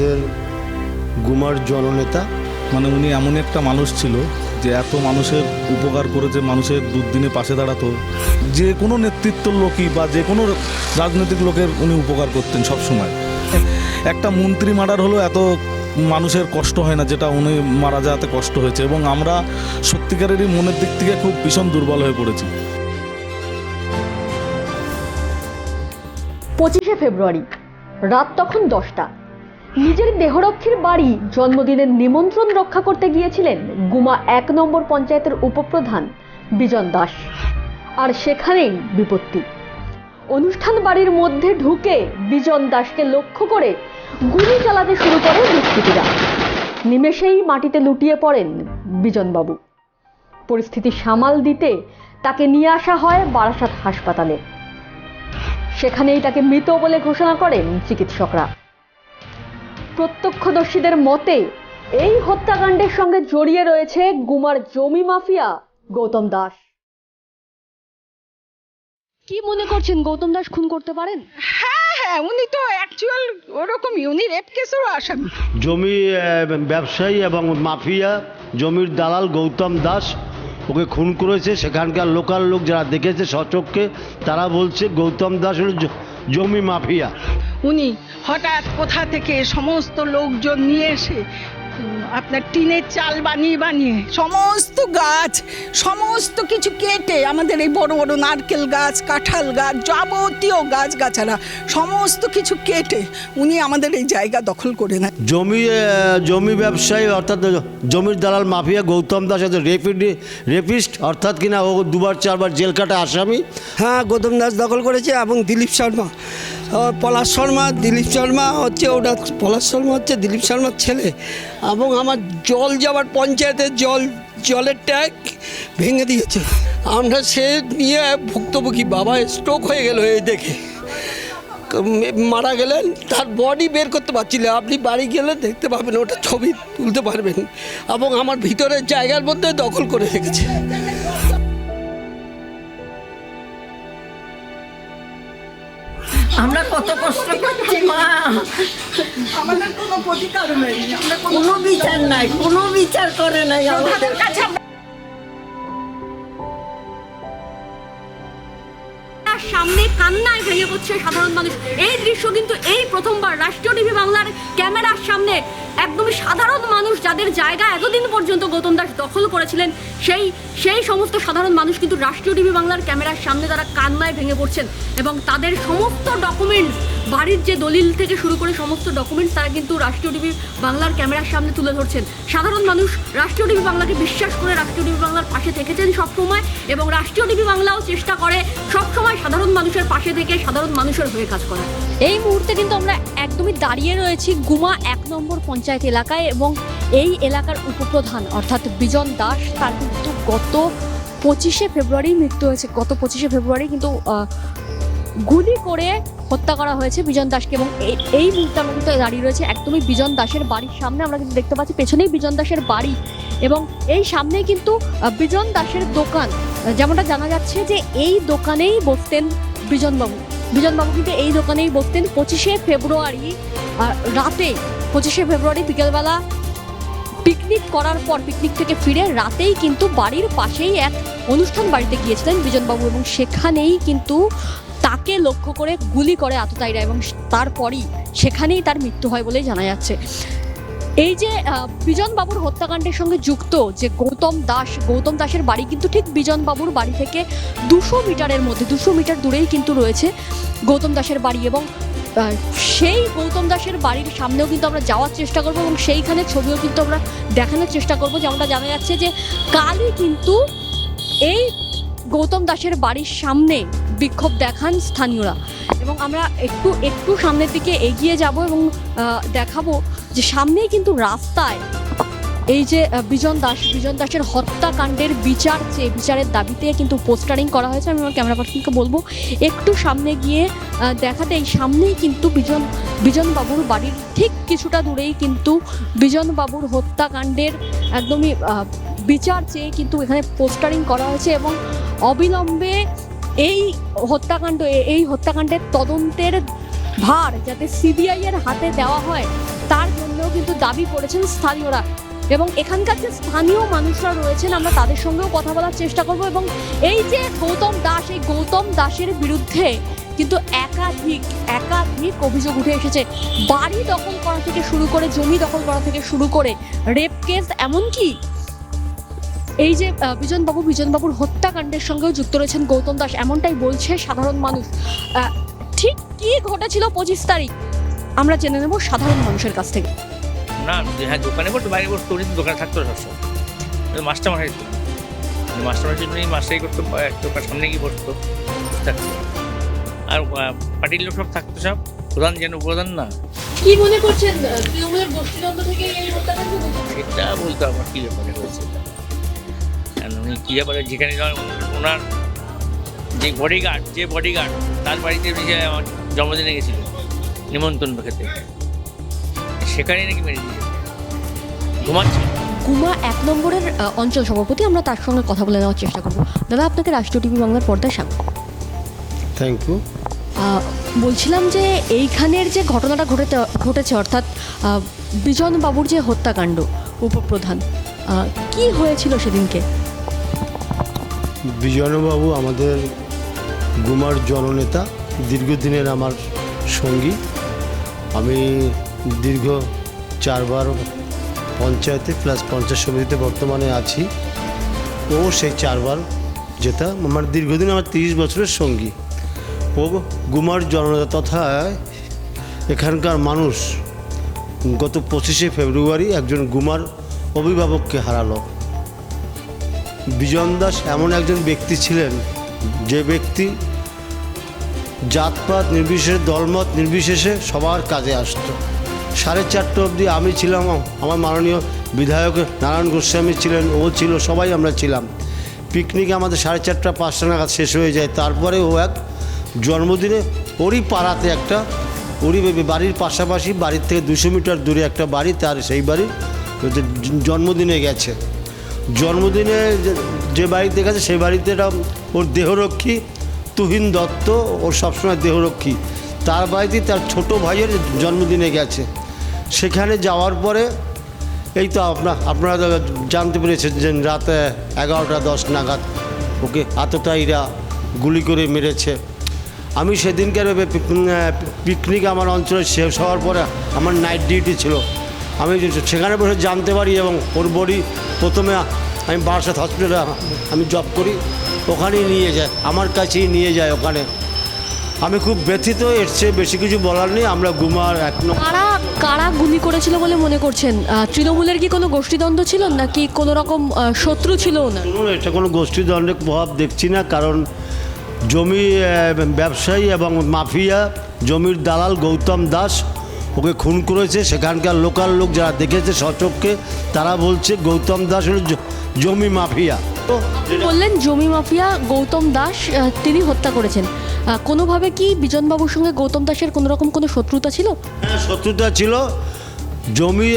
আমাদের গুমার জননেতা। মানে উনি এমন একটা মানুষ ছিল যে এত মানুষের উপকার করেছে মানুষের দুর্দিনে পাশে দাঁড়াতো। যে কোনো নেতৃত্বের লোকই বা যে কোনো রাজনৈতিক লোকের উনি উপকার করতেন সব সময় একটা মন্ত্রী মার্ডার হলো এত মানুষের কষ্ট হয় না যেটা উনি মারা যাওয়াতে কষ্ট হয়েছে এবং আমরা সত্যিকারেরই মনের দিক থেকে খুব ভীষণ দুর্বল হয়ে পড়েছি। পঁচিশে ফেব্রুয়ারি রাত তখন দশটা। নিজের দেহরক্ষীর বাড়ি জন্মদিনের নিমন্ত্রণ রক্ষা করতে গিয়েছিলেন গুমা এক নম্বর পঞ্চায়েতের উপপ্রধান বিজন দাস। আর সেখানেই বিপত্তি। অনুষ্ঠান বাড়ির মধ্যে ঢুকে বিজন দাসকে লক্ষ্য করে গুলি চালাতে শুরু করে দুষ্কৃতীরা। নিমেষেই মাটিতে লুটিয়ে পড়েন বিজনবাবু। পরিস্থিতি সামাল দিতে তাকে নিয়ে আসা হয় বারাসাত হাসপাতালে। সেখানেই তাকে মৃত বলে ঘোষণা করেন চিকিৎসকরা। প্রত্যক্ষদর্শীদের মতে এই হত্যাকাণ্ডের সঙ্গে জড়িয়ে রয়েছে গুমার জমি মাফিয়া গৌতম দাস। কি মনে করছেন গৌতম দাস খুন করতে পারেন? হ্যাঁ হ্যাঁ উনি তো অ্যাকচুয়াল ওরকমই উনি রেপ কেসেরও আসামি জমি আহ, ব্যবসায়ী এবং মাফিয়া জমির দালাল গৌতম দাস ওকে খুন করেছে। সেখানকার লোকাল লোক যারা দেখেছে সচক্ষে তারা বলছে গৌতম দাস হলো জমি মাফিয়া। উনি হঠাৎ কোথা থেকে সমস্ত লোকজন নিয়ে এসে আপনার টিনের চাল বানিয়ে বানিয়ে। সমস্ত গাছ সমস্ত কিছু কেটে আমাদের এই বড় বড় নারকেল গাছ কাঁঠাল গাছ যাবতীয় গাছ গাছারা সমস্ত কিছু কেটে উনি আমাদের এই জায়গা দখল করে নেন। জমি জমি ব্যবসায়ী অর্থাৎ জমির দালাল মাফিয়া গৌতম দাস আছে রেপিডি রেপিস্ট অর্থাৎ কিনা ও দুবার চারবার জেল কাটা আসামি। হ্যাঁ গৌতম দাস দখল করেছে এবং দিলীপ শর্মা। পলাশ শর্মা দিলীপ শর্মা হচ্ছে ওটা পলাশ শর্মা হচ্ছে দিলীপ শর্মার ছেলে এবং আমার জল যাওয়ার পঞ্চায়েতের জল, জলের ট্যাঙ্ক ভেঙে দিয়েছে। আমরা সে নিয়ে ভুক্তভোগী বাবা স্ট্রোক হয়ে গেল এই দেখে। মারা গেলেন, তার বডি বের করতে পারছিল আপনি বাড়ি গেলে দেখতে পাবেন, ওটা ছবি তুলতে পারবেন। এবং আমার ভিতরের জায়গার মধ্যে দখল করে রেখেছে। আমরা কত কষ্ট করছি মা। আমাদের কোনো প্রতিকার নেই আমরা কোনো বিচার নাই কোনো বিচার করে নাই আমাদের। কাছে সামনে কান্নায় ভেঙে পড়ছে সাধারণ মানুষ। এই দৃশ্য কিন্তু এই প্রথমবার রাষ্ট্রীয় টিভি বাংলার ক্যামেরার সামনে একদমই সাধারণ মানুষ যাদের জায়গা এতদিন পর্যন্ত গৌতম দাস দখল করেছিলেন, সেই সেই সমস্ত সাধারণ মানুষ কিন্তু রাষ্ট্রীয় টিভি বাংলার ক্যামেরার সামনে তারা কান্নায় ভেঙে পড়ছেন এবং তাদের সমস্ত ডকুমেন্টস বাড়ির যে দলিল থেকে শুরু করে সমস্ত ডকুমেন্টস তারা কিন্তু রাষ্ট্রীয় টিভি বাংলার ক্যামেরার সামনে তুলে ধরছেন। সাধারণ মানুষ রাষ্ট্রীয় টিভি বাংলাকে বিশ্বাস করে রাষ্ট্রীয় টিভি বাংলার পাশে থেকেছেন সবসময় এবং রাষ্ট্রীয় টিভি বাংলাও চেষ্টা করে সবসময় সাধারণ মানুষের পাশে থেকে সাধারণ মানুষের হয়ে কাজ করে এই মুহূর্তে কিন্তু আমরা একদমই দাঁড়িয়ে রয়েছি গুমা এক নম্বর পঞ্চায়েত এলাকায় এবং এই এলাকার উপপ্রধান অর্থাৎ বিজন দাস, তার কিন্তু গত পঁচিশে ফেব্রুয়ারি মৃত্যু হয়েছে। গত পঁচিশে ফেব্রুয়ারি কিন্তু গুলি করে হত্যা করা হয়েছে বিজন দাসকে এবং এই- মুহূর্তে আমরা কিন্তু দাঁড়িয়ে রয়েছে একদমই বিজন দাসের বাড়ির সামনে। আমরা কিন্তু দেখতে পাচ্ছি পেছনেই বিজন দাসের বাড়ি এবং এই সামনেই কিন্তু বিজন দাসের দোকান। যেমনটা জানা যাচ্ছে যে এই দোকানেই বসতেন বিজনবাবু। বিজনবাবু কিন্তু এই দোকানেই বসতেন পঁচিশে ফেব্রুয়ারি রাতে, পঁচিশে ফেব্রুয়ারি বিকেলবেলা পিকনিক করার পর পিকনিক থেকে ফিরে রাতেই কিন্তু বাড়ির পাশেই এক অনুষ্ঠান বাড়িতে গিয়েছিলেন বিজনবাবু এবং সেখানেই কিন্তু তাকে লক্ষ্য করে গুলি করে আততায়ীরা এবং তারপরই সেখানেই তার মৃত্যু হয় বলেই জানা যাচ্ছে। এই যে বিজন বাবুর হত্যাকাণ্ডের সঙ্গে যুক্ত যে গৌতম দাস, গৌতম দাসের বাড়ি কিন্তু ঠিক বিজন বাবুর বাড়ি থেকে দুশো মিটারের মধ্যে, দুশো মিটার দূরেই কিন্তু রয়েছে গৌতম দাসের বাড়ি এবং সেই গৌতম দাসের বাড়ির সামনেও কিন্তু আমরা যাওয়ার চেষ্টা করব এবং সেইখানে ছবিও কিন্তু আমরা দেখানোর চেষ্টা করব। যেমনটা জানা যাচ্ছে যে কালই কিন্তু এই গৌতম দাসের বাড়ির সামনে বিক্ষোভ দেখান স্থানীয়রা। এবং আমরা একটু একটু সামনের দিকে এগিয়ে যাব এবং দেখাবো যে সামনেই কিন্তু রাস্তায় এই যে বিজন দাস, বিজন দাসের হত্যাকাণ্ডের বিচার যে বিচারের দাবিতে কিন্তু পোস্টারিং করা হয়েছে, আমি আমার ক্যামেরা পার্সনকে বলব, একটু সামনে গিয়ে দেখাতে এই সামনেই কিন্তু বিজন বিজন বাবুর বাড়ির ঠিক কিছুটা দূরেই কিন্তু বিজন বাবুর হত্যাকাণ্ডের একদমই বিচার চেয়ে কিন্তু এখানে পোস্টারিং করা হয়েছে এবং অবিলম্বে এই হত্যাকাণ্ড এই হত্যাকাণ্ডের তদন্তের ভার যাতে সিবিআই এর হাতে দেওয়া হয়, তার জন্যও কিন্তু দাবি করেছেন স্থানীয়রা। এবং এখানকার যে স্থানীয় মানুষরা রয়েছেন, আমরা তাদের সঙ্গেও কথা বলার চেষ্টা করব এবং এই যে গৌতম দাস, এই গৌতম দাসের বিরুদ্ধে কিন্তু একাধিক একাধিক অভিযোগ উঠে এসেছে। বাড়ি দখল করা থেকে শুরু করে, জমি দখল করা থেকে শুরু করে রেপ কেস এমনকি এই যে আহ, বিজনবাবু বিজনবাবুর হত্যাকাণ্ডের সঙ্গেও যুক্ত রয়েছেন গৌতম দাস এমনটাই বলছে সাধারণ মানুষ। ঠিক কি ঘটেছিল পঁচিশ তারিখ? আমরা জেনে নেব সাধারণ মানুষের কাছ থেকে। না হ্যাঁ দোকানে বসতো বাইরে উনি দোকানে থাকতো সবসময় মাস্টার মাসাই তো মাস্টার মাসের জন্যই মাস্টারি করতো দোকান সামনে গিয়ে বসতো। থাকতো। আর পার্টির লোক সব থাকতো সব। প্রধান যেন প্রধান না। কি মনে করছেন? তৃণমূলের গোষ্ঠীদ্বন্দ্ব থেকে এই হত্যাকাণ্ড সেটা বলতে আমার কী ব্যাপারে হয়েছে? কারণ উনি কী ব্যাপারে যেখানে যান ওনার যে বডিগার্ড যে বডিগার্ড তার বাড়িতে আমার জন্মদিনে গেছিল নিমন্ত্রণ খেতে। সেখানেই নাকি মেরে দিয়েছে। ঘুমাচ্ছে। কুমা এক নম্বরের অঞ্চল সভাপতি আমরা তার সঙ্গে কথা বলে নেওয়ার চেষ্টা করব। দাদা আপনাকে রাষ্ট্রীয় টিভি বাংলার পর্দায় স্বাগত। থ্যাংক ইউ বলছিলাম যে এইখানের যে ঘটনাটা ঘটেতে ঘটেছে অর্থাৎ বিজন বাবুর যে হত্যাকাণ্ড উপপ্রধান কি হয়েছিল সেদিনকে? বিজয়বাবু আমাদের গুমার জননেতা, দীর্ঘদিনের আমার সঙ্গী। আমি দীর্ঘ চারবার পঞ্চায়েতে, প্লাস পঞ্চায়েত সমিতিতে বর্তমানে আছি। ও সেই চারবার যেটা আমার দীর্ঘদিন আমার তিরিশ বছরের সঙ্গী। ও গুমার জননেতা তথা এখানকার মানুষ গত পঁচিশে ফেব্রুয়ারি একজন গুমার অভিভাবককে হারালো। বিজন দাস এমন একজন ব্যক্তি ছিলেন যে ব্যক্তি জাতপাত নির্বিশেষে, দলমত নির্বিশেষে সবার কাজে আসতো। সাড়ে চারটে অবধি আমি ছিলাম, আমার মাননীয় বিধায়ক নারায়ণ গোস্বামী ছিলেন, ও ছিল, সবাই আমরা ছিলাম। পিকনিকে আমাদের সাড়ে চারটা, পাঁচটা নাগাদ শেষ হয়ে যায়। তারপরে ও এক জন্মদিনে ওরই পাড়াতে একটা ওরই বাড়ির পাশাপাশি, বাড়ির থেকে দুশো মিটার দূরে একটা বাড়ি, তার সেই হচ্ছে জন্মদিনে গেছে। জন্মদিনে যে- বাড়িতে গেছে, সেই বাড়িতে এটা ওর দেহরক্ষী, তুহিন দত্ত, ওর সবসময় দেহরক্ষী। তার বাড়িতে তার ছোট ভাইয়ের জন্মদিনে গেছে। সেখানে যাওয়ার পরে, এই তো আপনার আপনারা জানতে পেরেছেন যে রাতে এগারোটা দশ নাগাদ, ওকে আততায়ীরা গুলি করে মেরেছে। আমি সেদিনকার পিকনিক আমার অঞ্চলে শেষ হওয়ার পরে আমার নাইট ডিউটি ছিল। আমি সেখানে বসে জানতে পারি এবং ওর বডি প্রথমে আমি বারাসাত হসপিটালে আমি জব করি ওখানেই নিয়ে যায় আমার কাছেই নিয়ে যায় ওখানে। আমি খুব ব্যথিত এর চেয়ে বেশি কিছু বলার নেই আমরা গুমার এক কারা কারা গুলি করেছিল বলে মনে করছেন? তৃণমূলের কি কোনো গোষ্ঠীদ্বন্দ্ব ছিল নাকি কোনো রকম শত্রু ছিল না এটা কোনো গোষ্ঠীদ্বন্দ্বের প্রভাব দেখছি না কারণ জমি ব্যবসায়ী এবং মাফিয়া জমির দালাল গৌতম দাস ওকে খুন করেছে সেখানকার লোকাল লোক যারা দেখেছে সচককে তারা বলছে গৌতম দাস হলো জমি মাফিয়া। বললেন জমি মাফিয়া গৌতম দাস তিনি হত্যা করেছেন। কোনোভাবে কি বিজনবাবুর সঙ্গে গৌতম দাসের কোনো রকম কোনো শত্রুতা ছিল? হ্যাঁ, শত্রুতা ছিল। জমি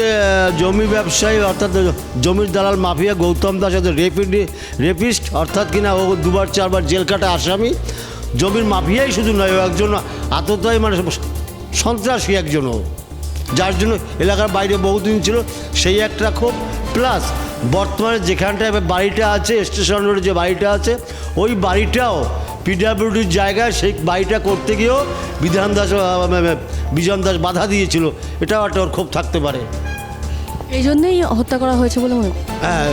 জমি ব্যবসায়ী অর্থাৎ জমির দালাল মাফিয়া গৌতম দাস রেপিডি রেপিস্ট অর্থাৎ কিনা ও দুবার চারবার জেল কাটা আসামি। জমির মাফিয়াই শুধু নয় ও একজন আততায়ী মানে সন্ত্রাসী একজন ও যার জন্য এলাকার বাইরে বহুদিন ছিল সেই একটা ক্ষোভ। প্লাস বর্তমানে যেখানটায় বাড়িটা আছে স্টেশন রোডে যে বাড়িটা আছে ওই বাড়িটাও পিডাব্লিউডির জায়গায় সেই বাড়িটা করতে গিয়েও বিধান দাস বিজন দাস বাধা দিয়েছিল। এটাও একটা ওর ক্ষোভ থাকতে পারে। এই জন্যই হত্যা করা হয়েছে বলে মনে হ্যাঁ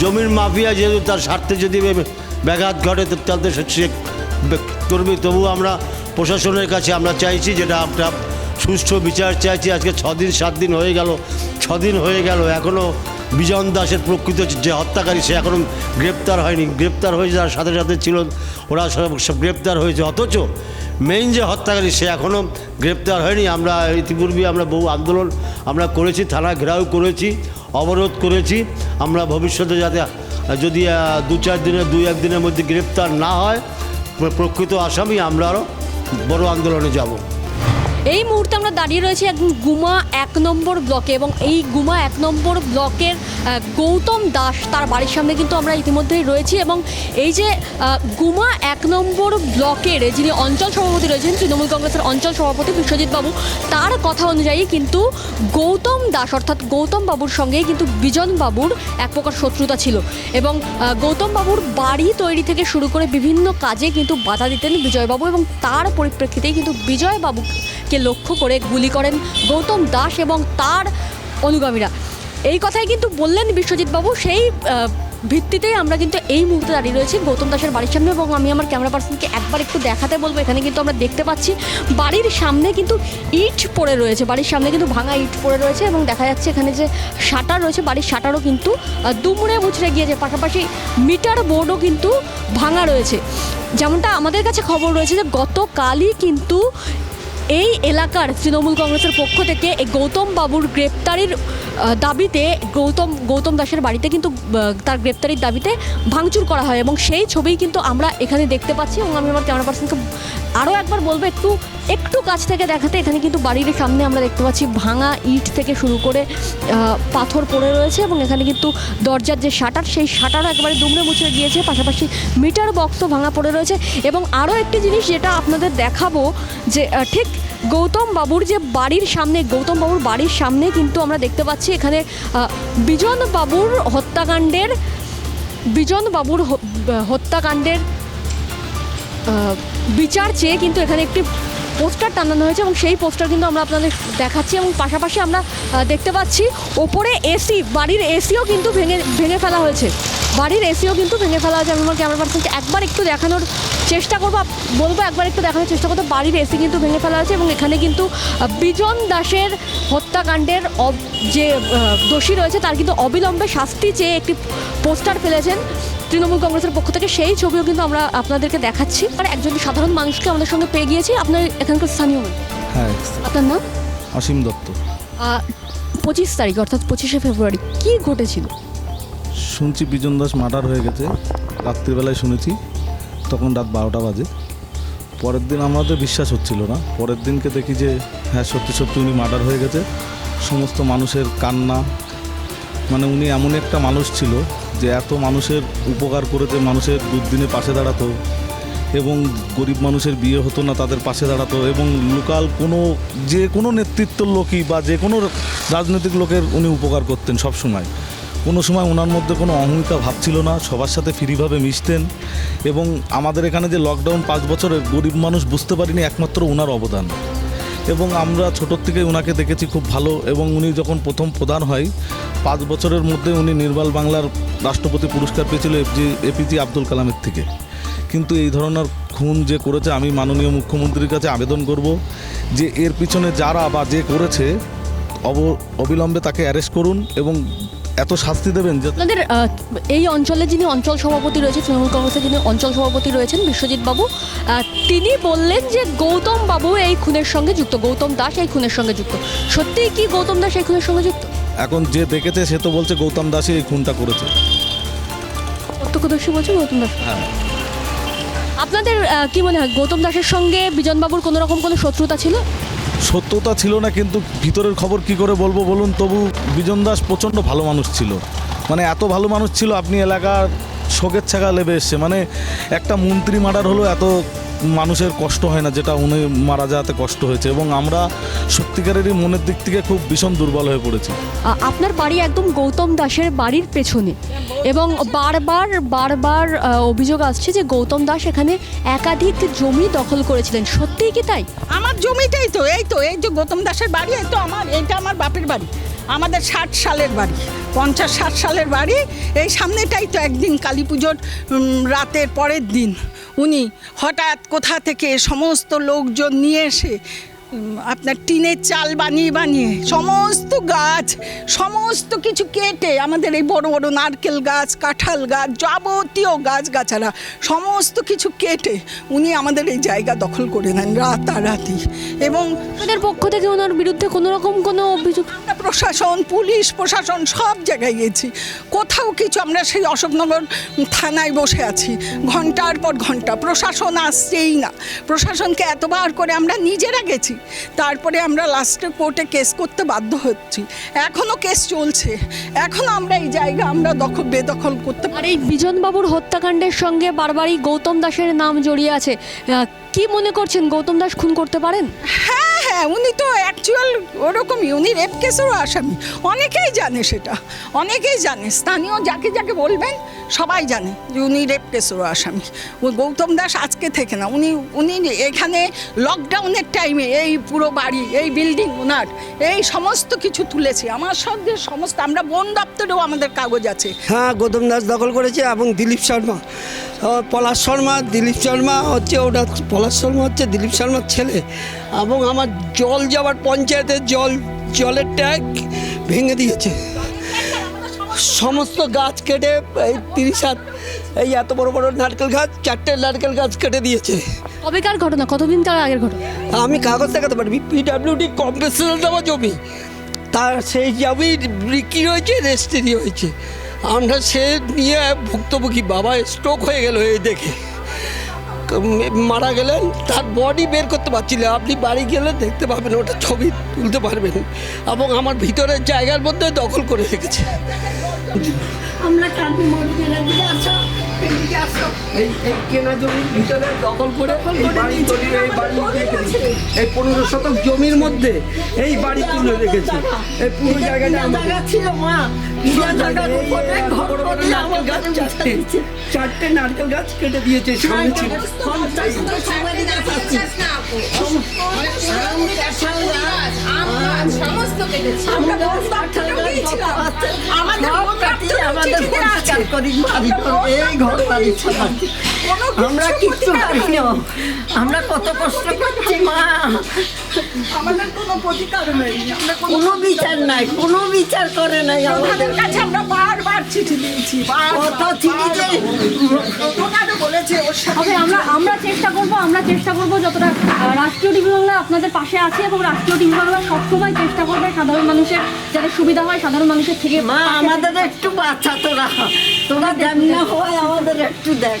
জমির মাফিয়া যেহেতু তার স্বার্থে যদি ব্যাঘাত ঘটে তাদের সে- সে করবে তবু আমরা প্রশাসনের কাছে আমরা চাইছি যেটা একটা সুষ্ঠু বিচার চাইছি। আজকে ছদিন সাত দিন হয়ে গেল, ছদিন হয়ে গেল এখনও বিজন দাসের প্রকৃত যে হত্যাকারী, সে এখনও গ্রেপ্তার হয়নি। গ্রেপ্তার হয়ে যাওয়ার সাথে সাথে ছিল, ওরা সব সব গ্রেপ্তার হয়েছে। অথচ মেইন যে হত্যাকারী, সে এখনও গ্রেপ্তার হয়নি। আমরা ইতিপূর্বে আমরা বহু আন্দোলন আমরা করেছি, থানা ঘেরাও করেছি, অবরোধ করেছি। আমরা ভবিষ্যতে যাতে যদি দু চার দিনের দুই এক দিনের মধ্যে গ্রেপ্তার না হয় প্রকৃত আসামি আমরা আরও বড় আন্দোলনে যাব। এই মুহূর্তে আমরা দাঁড়িয়ে রয়েছি একদম গুমা এক নম্বর ব্লকে এবং এই গুমা এক নম্বর ব্লকের গৌতম দাস তার বাড়ির সামনে কিন্তু আমরা ইতিমধ্যেই রয়েছি এবং এই যে গুমা এক নম্বর ব্লকের যিনি অঞ্চল সভাপতি রয়েছেন, তৃণমূল কংগ্রেসের অঞ্চল সভাপতি বিশ্বজিৎ বাবু, তার কথা অনুযায়ী কিন্তু গৌতম দাস অর্থাৎ গৌতম বাবুর সঙ্গে কিন্তু বিজন বাবুর এক প্রকার শত্রুতা ছিল এবং গৌতম বাবুর বাড়ি তৈরি থেকে শুরু করে বিভিন্ন কাজে কিন্তু বাধা দিতেন বিজয়বাবু এবং তার পরিপ্রেক্ষিতেই কিন্তু বিজয়বাবুকে লক্ষ্য করে গুলি করেন গৌতম দাস এবং তার অনুগামীরা। এই কথাই কিন্তু বললেন বিশ্বজিৎ বাবু সেই ভিত্তিতেই আমরা কিন্তু এই মুহূর্তে দাঁড়িয়ে রয়েছি গৌতম দাসের বাড়ির সামনে এবং আমি আমার ক্যামেরা পার্সনকে একবার একটু দেখাতে বলব। এখানে কিন্তু আমরা দেখতে পাচ্ছি বাড়ির সামনে কিন্তু ইট পড়ে রয়েছে, বাড়ির সামনে কিন্তু ভাঙা ইট পড়ে রয়েছে এবং দেখা যাচ্ছে এখানে যে শাটার রয়েছে, বাড়ির শাটারও কিন্তু দুমড়ে মুচড়ে গিয়েছে। পাশাপাশি মিটার বোর্ডও কিন্তু ভাঙা রয়েছে। যেমনটা আমাদের কাছে খবর রয়েছে যে গতকালই কিন্তু এই এলাকার তৃণমূল কংগ্রেসের পক্ষ থেকে এই গৌতম বাবুর গ্রেপ্তারির দাবিতে গৌতম গৌতম দাসের বাড়িতে কিন্তু তার গ্রেপ্তারির দাবিতে ভাঙচুর করা হয় এবং সেই ছবিই কিন্তু আমরা এখানে দেখতে পাচ্ছি এবং আমি আমার ক্যামেরা পার্সনকে আরও একবার বলব, একটু একটু কাছ থেকে দেখাতে, এখানে কিন্তু বাড়ির সামনে আমরা দেখতে পাচ্ছি ভাঙা ইট থেকে শুরু করে পাথর পড়ে রয়েছে এবং এখানে কিন্তু দরজার যে শাটার, সেই শাটারও একবারে দুমড়ে মুচড়ে গিয়েছে। পাশাপাশি মিটার বক্সও ভাঙা পড়ে রয়েছে এবং আরও একটি জিনিস যেটা আপনাদের দেখাবো যে ঠিক গৌতম বাবুর যে বাড়ির সামনে, গৌতম বাবুর বাড়ির সামনে কিন্তু আমরা দেখতে পাচ্ছি এখানে বিজন বাবুর হত্যাকাণ্ডের, বিজন বাবুর হত্যাকাণ্ডের বিচার চেয়ে কিন্তু এখানে একটি পোস্টার টানানো হয়েছে এবং সেই পোস্টার কিন্তু আমরা আপনাদের দেখাচ্ছি এবং পাশাপাশি আমরা দেখতে পাচ্ছি, ওপরে এসি, বাড়ির এসিও কিন্তু ভেঙে ভেঙে ফেলা হয়েছে। বাড়ির এসিও কিন্তু ভেঙে ফেলা হয়েছে আমি আমার ক্যামেরা পার্সনকে একবার একটু দেখানোর চেষ্টা করব। বলব একবার একটু দেখানোর চেষ্টা করতে বাড়ির এসি কিন্তু ভেঙে ফেলা হয়েছে এবং এখানে কিন্তু বিজন দাসের হত্যাকাণ্ডের যে দোষী রয়েছে তার কিন্তু অবিলম্বে শাস্তি চেয়ে একটি পোস্টার ফেলেছেন তৃণমূল কংগ্রেসের পক্ষ থেকে। সেই ছবিও কিন্তু আমরা আপনাদেরকে দেখাচ্ছি। আর একজন সাধারণ মানুষকে আমাদের সঙ্গে পেয়ে গিয়েছি। আপনার এখানকার স্থানীয় হ্যাঁ আপনার নাম? অসীম দত্ত। পঁচিশ তারিখ অর্থাৎ পঁচিশে ফেব্রুয়ারি। কি ঘটেছিল? শুনছি বিজন দাস মার্ডার হয়ে গেছে, রাত্রিবেলায় শুনেছি, তখন রাত বারোটা বাজে। পরের দিন আমাদের বিশ্বাস হচ্ছিল না। পরের দিনকে দেখি যে হ্যাঁ সত্যি সত্যি উনি মার্ডার হয়ে গেছে। সমস্ত মানুষের কান্না মানে উনি এমন একটা মানুষ ছিল যে এত মানুষের উপকার করেছে মানুষের দুর্দিনে পাশে দাঁড়াতো এবং গরিব মানুষের বিয়ে হতো না তাদের পাশে দাঁড়াতো এবং লোকাল কোনো, যে কোনো নেতৃত্বের লোকই বা যে কোনো রাজনৈতিক লোকের উনি উপকার করতেন সব সময় কোনো সময় ওনার মধ্যে কোনো অহমিকা ভাব ছিল না, সবার সাথে ফ্রিভাবে মিশতেন এবং আমাদের এখানে যে লকডাউন পাঁচ বছরে গরিব মানুষ বুঝতে পারিনি একমাত্র ওনার অবদান। এবং আমরা ছোটোর থেকে ওনাকে দেখেছি খুব ভালো এবং উনি যখন প্রথম প্রধান হয়, পাঁচ বছরের মধ্যে উনি নির্বাল বাংলার রাষ্ট্রপতি পুরস্কার পেয়েছিল এফজি এপিজে আব্দুল কালামের থেকে। কিন্তু এই ধরনের খুন যে করেছে, আমি মাননীয় মুখ্যমন্ত্রীর কাছে আবেদন করব যে এর পিছনে যারা বা যে করেছে, অব, অবিলম্বে তাকে অ্যারেস্ট করুন এবং এত শাস্তি দেবেন যে আপনাদের আহ, এই অঞ্চলে যিনি অঞ্চল সভাপতি রয়েছে তৃণমূল কংগ্রেসের যিনি অঞ্চল সভাপতি রয়েছেন বিশ্বজিৎ বাবু আহ, তিনি বললেন যে গৌতম বাবু এই খুনের সঙ্গে যুক্ত গৌতম দাস এই খুনের সঙ্গে যুক্ত। সত্যিই কি গৌতম দাস এই খুনের সঙ্গে যুক্ত? এখন যে দেখেছে সে তো বলছে গৌতম দাসই এই খুনটা করেছে। প্রত্যক্ষদর্শী বলছে গৌতম দাস? হ্যাঁ। আপনাদের আহ, কি মনে হয় গৌতম দাসের সঙ্গে বিজনবাবুর কোনো রকম কোনো শত্রুতা ছিল? সত্যতা ছিল না, কিন্তু ভিতরের খবর কি করে বলব বলুন? তবু বিজন দাস প্রচণ্ড ভালো মানুষ ছিল। মানে এত ভালো মানুষ ছিল, আপনি এলাকার শোকের ছাগা লেবে এসছে। মানে একটা মন্ত্রী মার্ডার হলো এত মানুষের কষ্ট হয় না যেটা উনি মারা যাওয়াতে কষ্ট হয়েছে। এবং আমরা সত্যিকারেরই মনের দিক থেকে খুব ভীষণ দুর্বল হয়ে পড়েছি। আপনার বাড়ি একদম গৌতম দাসের বাড়ির পেছনে। এবং বারবার বারবার অভিযোগ আসছে যে গৌতম দাস এখানে একাধিক জমি দখল করেছিলেন। সত্যিই কি তাই? আমার জমিটাই তো এই তো এই যে গৌতম দাসের বাড়ি এই তো আমার এইটা আমার বাপের বাড়ি। আমাদের ষাট সালের বাড়ি পঞ্চাশ ষাট সালের বাড়ি এই সামনেটাই তো একদিন কালী পুজোর রাতের পরের দিন। উনি হঠাৎ কোথা থেকে সমস্ত লোকজন নিয়ে এসে আপনার টিনের চাল বানিয়ে বানিয়ে সমস্ত গাছ সমস্ত কিছু কেটে আমাদের এই বড় বড় নারকেল গাছ কাঁঠাল গাছ যাবতীয় গাছ গাছারা সমস্ত কিছু কেটে উনি আমাদের এই জায়গা দখল করে নেন রাতারাতি। এবং আপনাদের পক্ষ থেকে ওনার বিরুদ্ধে কোনো রকম কোনো অভিযোগ প্রশাসন পুলিশ প্রশাসন সব জায়গায় গেছি। কোথাও কিছু আমরা সেই অশোকনগর থানায় বসে আছি। ঘণ্টার পর ঘণ্টা প্রশাসন আসছেই না। প্রশাসনকে এতবার করে আমরা নিজেরা গেছি। তারপরে আমরা লাস্টে কোর্টে কেস করতে বাধ্য হচ্ছি। এখনও কেস চলছে। এখনও আমরা এই জায়গা আমরা দখল বেদখল করতে আর এই বিজনবাবুর হত্যাকাণ্ডের সঙ্গে বারবারই গৌতম দাসের নাম জড়িয়ে আছে। কি মনে করছেন গৌতম দাস খুন করতে পারেন? হ্যাঁ হ্যাঁ উনি তো অ্যাকচুয়াল ওরকমই উনি রেপ কেসেরও আসামি। অনেকেই জানে সেটা। অনেকেই জানে। স্থানীয় যাকে যাকে বলবেন সবাই জানে যে উনি রেপ কেসেরও আসামি। ওই গৌতম দাস আজকে থেকে না উনি উনি এখানে লকডাউনের টাইমে এই পুরো বাড়ি, এই বিল্ডিং ওনার, এই সমস্ত কিছু তুলেছে। আমার সঙ্গে সমস্ত, আমরা বন দপ্তরেও আমাদের কাগজ আছে। হ্যাঁ গৌতম দাস দখল করেছে এবং দিলীপ শর্মা। পলাশ শর্মা, দিলীপ শর্মা হচ্ছে ওটা, পলাশ শর্মা হচ্ছে দিলীপ শর্মার ছেলে। এবং আমার জল যাওয়ার পঞ্চায়েতের জল, জলের ট্যাঙ্ক ভেঙে দিয়েছে। সমস্ত গাছ কেটে, এই তিরিশ হাত, এই এত বড় বড় নারকেল গাছ, চারটে নারকেল গাছ কেটে দিয়েছে। কবেকার ঘটনা? কতদিন তার আগের ঘটনা? আমি কাগজ দেখাতে পারবি পিডাব্লিউডি কম্পেনসেশন দেওয়া জমি। তার সেই জমি বিক্রি হয়েছে রেজিস্ট্রি হয়েছে। আমরা সে নিয়ে ভুক্তভোগী বাবা স্ট্রোক হয়ে গেল এই দেখে। মারা গেলেন তার বডি বের করতে পারছি না। আপনি বাড়ি গেলে দেখতে পাবেন ওটা ছবি তুলতে পারবেন। এবং আমার ভিতরের জায়গার মধ্যে দখল করে রেখেছে। আমরা এই এই কেনা জমির ভিতরে দখল করে এই বাড়ি তৈরি এই বাড়ি রেখেছি এই পনেরো শতক জমির মধ্যে এই বাড়ি তুলে রেখেছে। এই পুরো জায়গাটা জায়গা ছিল মা চারটে চারটে। নারকেল গাছ কেটে দিয়েছে সামনে ছিল। আমাদের এই ঘর বাড়ি ছাড়াচ্ছি। আমরা কিচ্ছু পারি না আমরা কত কষ্ট করছি মা। আমাদের কোনো প্রতিকার নেই কোনো কোনো বিচার নাই কোনো বিচার করে নাই আমাদের। কাছে আমরা বারবার চিঠি দিয়েছি কত প্রধানও বলেছে তবে আমরা আমরা চেষ্টা করব আমরা চেষ্টা করব যতটা রাষ্ট্রীয় টিভি বাংলা আপনাদের পাশে আছে এবং রাষ্ট্রীয় টিভি বাংলা সবসময় চেষ্টা করবে সাধারণ মানুষের যাতে সুবিধা হয় সাধারণ মানুষের থেকে মা আমাদের একটু বাচ্চা তোরা। তোরা দেন না হয় আমাদের একটু দেখ।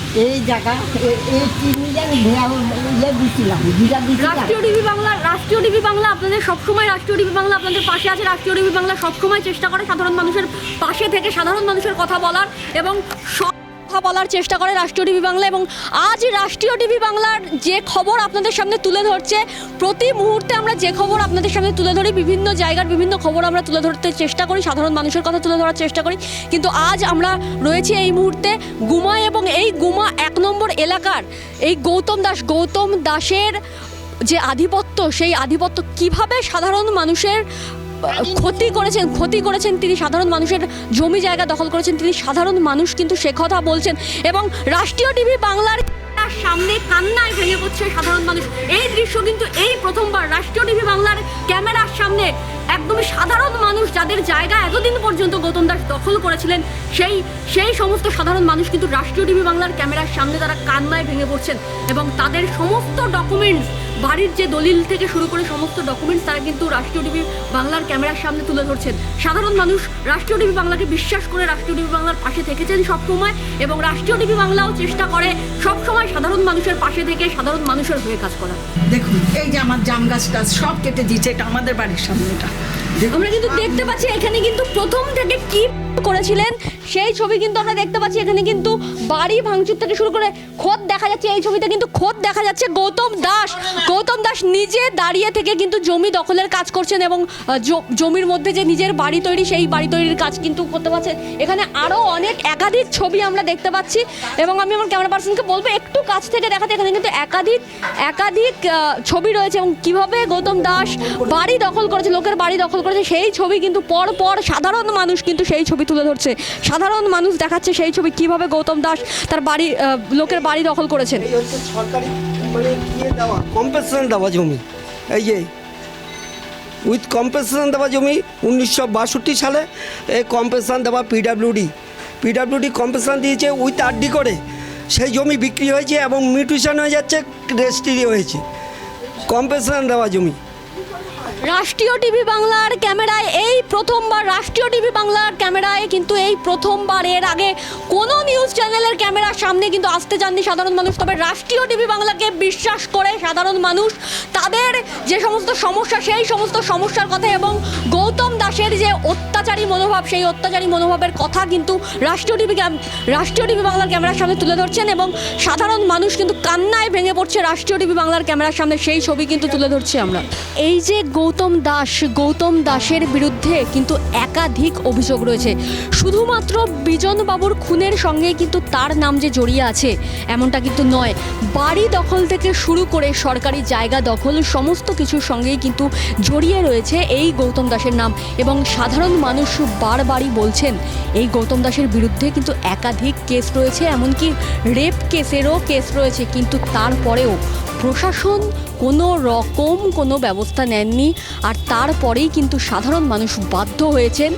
এই জায়গা, এই চিনি জানি ইয়ে দিছিলাম। রাষ্ট্রীয় টিভি বাংলা, রাষ্ট্রীয় টিভি বাংলা আপনাদের সবসময় রাষ্ট্রীয় টিভি বাংলা, আপনাদের পাশে আছে রাষ্ট্রীয় টিভি বাংলা, সবসময় চেষ্টা করে সাধারণ মানুষের পাশে থেকে সাধারণ মানুষের কথা বলার এবং সব কথা বলার চেষ্টা করে রাষ্ট্রীয় টিভি বাংলা এবং আজ রাষ্ট্রীয় টিভি বাংলার যে খবর আপনাদের সামনে তুলে ধরছে, প্রতি মুহূর্তে আমরা যে খবর আপনাদের সামনে তুলে ধরি, বিভিন্ন জায়গার বিভিন্ন খবর আমরা তুলে ধরতে চেষ্টা করি, সাধারণ মানুষের কথা তুলে ধরার চেষ্টা করি, কিন্তু আজ আমরা রয়েছি এই মুহূর্তে গুমা এবং এই গুমা এক নম্বর এলাকার, এই গৌতম দাস, গৌতম দাসের যে আধিপত্য, সেই আধিপত্য কীভাবে সাধারণ মানুষের ক্ষতি করেছেন ক্ষতি করেছেন তিনি সাধারণ মানুষের জমি জায়গা দখল করেছেন, তিনি সাধারণ মানুষ কিন্তু সে কথা বলছেন। এবং রাষ্ট্রীয় টিভি বাংলার সামনে কান্নায় ভেঙে পড়ছে সাধারণ মানুষ। এই দৃশ্য কিন্তু এই প্রথমবার রাষ্ট্রীয় টিভি বাংলার ক্যামেরার সামনে একদমই সাধারণ মানুষ যাদের জায়গা এতদিন পর্যন্ত গৌতম দাস দখল করেছিলেন, সেই সেই সমস্ত সাধারণ মানুষ কিন্তু রাষ্ট্রীয় টিভি বাংলার ক্যামেরার সামনে তারা কান্নায় ভেঙে পড়ছেন এবং তাদের সমস্ত ডকুমেন্টস বাড়ির যে দলিল থেকে শুরু করে সমস্ত ডকুমেন্টস তারা কিন্তু রাষ্ট্রীয় টিভি বাংলার ক্যামেরার সামনে তুলে ধরছেন। সাধারণ মানুষ রাষ্ট্রীয় টিভি বাংলাকে বিশ্বাস করে রাষ্ট্রীয় টিভি বাংলার পাশে থেকেছেন সবসময় এবং রাষ্ট্রীয় টিভি বাংলাও চেষ্টা করে সবসময় সাধারণ মানুষের পাশে থেকে সাধারণ মানুষের হয়ে কাজ করা। দেখুন, এই যে আমার জাম গাছ টাছ সব কেটে দিয়েছে, এটা আমাদের বাড়ির সামনে এটা। আমরা কিন্তু দেখতে পাচ্ছি এখানে কিন্তু প্রথম থেকে কি করেছিলেন? সেই ছবি কিন্তু আমরা দেখতে পাচ্ছি। এখানে কিন্তু বাড়ি ভাঙচুর থেকে শুরু করে খোদ দেখা যাচ্ছে। এই ছবিতে কিন্তু খোদ দেখা যাচ্ছে গৌতম দাস। গৌতম দাস নিজে দাঁড়িয়ে থেকে কিন্তু জমি দখলের কাজ করছেন এবং জমির মধ্যে যে নিজের বাড়ি তৈরি, সেই বাড়ি তৈরির কাজ কিন্তু করতে পারছেন। এখানে আরও অনেক একাধিক ছবি আমরা দেখতে পাচ্ছি এবং আমি আমার ক্যামেরা পার্সনকে বলব, একটু কাছ থেকে দেখাতে এখানে কিন্তু একাধিক একাধিক ছবি রয়েছে এবং কীভাবে গৌতম দাস বাড়ি দখল করেছে, লোকের বাড়ি দখল করেছে সেই ছবি কিন্তু পর পর সাধারণ মানুষ কিন্তু সেই ছবি তুলে ধরছে। সাধারণ মানুষ দেখাচ্ছে সেই ছবি কীভাবে গৌতম দাস তার বাড়ি লোকের বাড়ি দখল করেছেন। মানে ইয়ে দেওয়া দেওয়া জমি। এই যে উইথ কম্পেনসেশন দেওয়া জমি উনিশশো বাষট্টি সালে, এই কম্পেনসেশন দেওয়া পিডাব্লিউডি পিডাব্লিউডি কম্পেনসেশন দিয়েছে উইথ আরডি করে। সেই জমি বিক্রি হয়েছে এবং মিউটিশন হয়ে যাচ্ছে রেজিস্ট্রি হয়েছে। কম্পেনসেশন দেওয়া জমি। রাষ্ট্রীয় টিভি বাংলার ক্যামেরায়, এই প্রথমবার রাষ্ট্রীয় টিভি বাংলার ক্যামেরায় কিন্তু এই প্রথমবার এর আগে কোনো নিউজ চ্যানেলের ক্যামেরার সামনে কিন্তু আসতে চাননি সাধারণ মানুষ। তবে রাষ্ট্রীয় টিভি বাংলাকে বিশ্বাস করে সাধারণ মানুষ তাদের যে সমস্ত সমস্যা, সেই সমস্ত সমস্যার কথা এবং গৌতম দাসের যে অত্যাচারী মনোভাব, সেই অত্যাচারী মনোভাবের কথা কিন্তু রাষ্ট্রীয় টিভি রাষ্ট্রীয় টিভি বাংলার ক্যামেরার সামনে তুলে ধরছেন এবং সাধারণ মানুষ কিন্তু কান্নায় ভেঙে পড়ছে রাষ্ট্রীয় টিভি বাংলার ক্যামেরার সামনে, সেই ছবি কিন্তু তুলে ধরছি আমরা। এই যে গৌতম দাস, গৌতম দাসের বিরুদ্ধে কিন্তু একাধিক অভিযোগ রয়েছে। শুধুমাত্র বিজন বাবুর খুনের সঙ্গে কিন্তু তার নাম যে জড়িয়ে আছে, এমনটা কিন্তু নয়। বাড়ি দখল থেকে শুরু করে সরকারি জায়গা দখল, সমস্ত কিছুর সঙ্গেই কিন্তু জড়িয়ে রয়েছে এই গৌতম দাসের নাম। এবং সাধারণ মানুষ বারবারই বলছেন, এই গৌতম দাসের বিরুদ্ধে কিন্তু একাধিক কেস রয়েছে, এমনকি রেপ কেসেরও কেস রয়েছে। কিন্তু তারপরেও প্রশাসন কোনো রকম কোনো ব্যবস্থা নেননি আর তারপরেই কিন্তু সাধারণ মানুষ বাধ্য হয়েছেন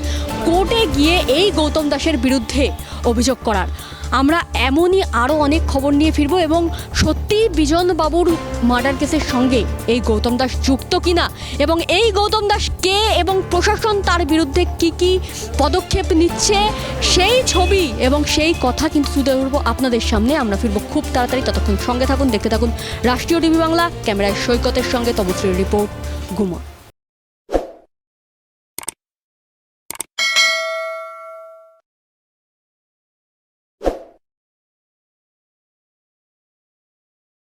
কোর্টে গিয়ে এই গৌতম দাসের বিরুদ্ধে অভিযোগ করার। আমরা এমনই আরও অনেক খবর নিয়ে ফিরবো এবং সত্যিই বিজন বাবুর মার্ডার কেসের সঙ্গে এই গৌতম দাস যুক্ত কিনা? এবং এই গৌতম দাস কে এবং প্রশাসন তার বিরুদ্ধে কি কি পদক্ষেপ নিচ্ছে? সেই ছবি এবং সেই কথা কিন্তু তুলে ধরবো আপনাদের সামনে। আমরা ফিরবো খুব তাড়াতাড়ি। ততক্ষণ সঙ্গে থাকুন, দেখতে থাকুন রাষ্ট্রীয় টিভি বাংলা, ক্যামেরায় সৈকতের সঙ্গে তবশ্রীর রিপোর্ট, গুমা।